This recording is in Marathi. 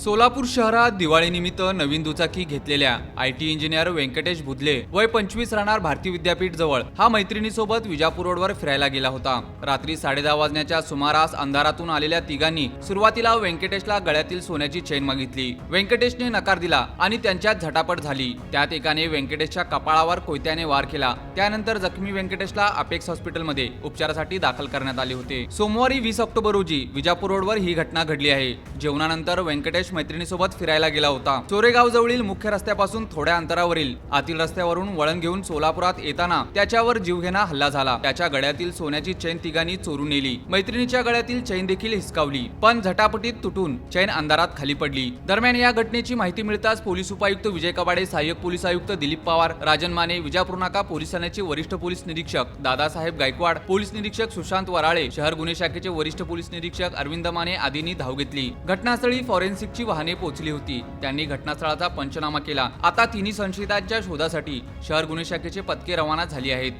सोलापूर शहरात दिवाळीनिमित्त नवीन दुचाकी घेतलेल्या I T engineer Venkatesh Budhale वय पंचवीस राहणार भारती विद्यापीठ जवळ. हा मैत्रिणीसोबत विजापूर रोडवर फिरायला गेला होता. रात्री साडेदहा वाजण्याच्या सुमारास अंधारातून आलेल्या तिघांनी सुरुवातीला व्यंकटेशला गळ्यातील सोन्याची चेन मागितली. व्यंकटेशने नकार दिला आणि त्यांच्यात झटापट झाली. त्यात एकाने व्यंकटेशच्या कपाळावर कोयत्याने वार केला. त्यानंतर जखमी व्यंकटेशला अपेक्स हॉस्पिटलमध्ये उपचारासाठी दाखल करण्यात आले होते. सोमवारी वीस ऑक्टोबर रोजी विजापूर रोडवर ही घटना घडली आहे. जेवणानंतर व्यंकटेश मैत्रिणीसोबत फिरायला गेला होता. चोरेगाव जवळील मुख्य रस्त्यापासून थोड्या अंतरावरील आतील रस्त्यावरून वळण घेऊन सोलापुरात येताना त्याच्यावर जीवघेणा हल्ला झाला. त्याच्या गळ्यातील सोन्याची चैन तिघांनी चोरून नेली. मैत्रिणीच्या गळ्यातील चैन देखील हिसकावली पण झटापटीत तुटून चैन अंधारात खाली पडली. दरम्यान या घटनेची माहिती मिळताच पोलीस उपायुक्त विजय कबाडे सहाय्यक पोलीस आयुक्त दिलीप पवार राजन माने विजापूर नाका पोलीस ठाण्याचे वरिष्ठ पोलीस निरीक्षक दादासाहेब गायकवाड पोलीस निरीक्षक सुशांत वराळे शहर गुन्हे शाखेचे वरिष्ठ पोलीस निरीक्षक अरविंद माने आदींनी धाव घेतली. घटनास्थळी फॉरेन्सिकची वाहने पोहोचली होती. त्यांनी घटनास्थळाचा पंचनामा केला. आता तिन्ही संशयितांच्या शोधासाठी शहर गुन्हे शाखेचे पथके रवाना झाली आहेत.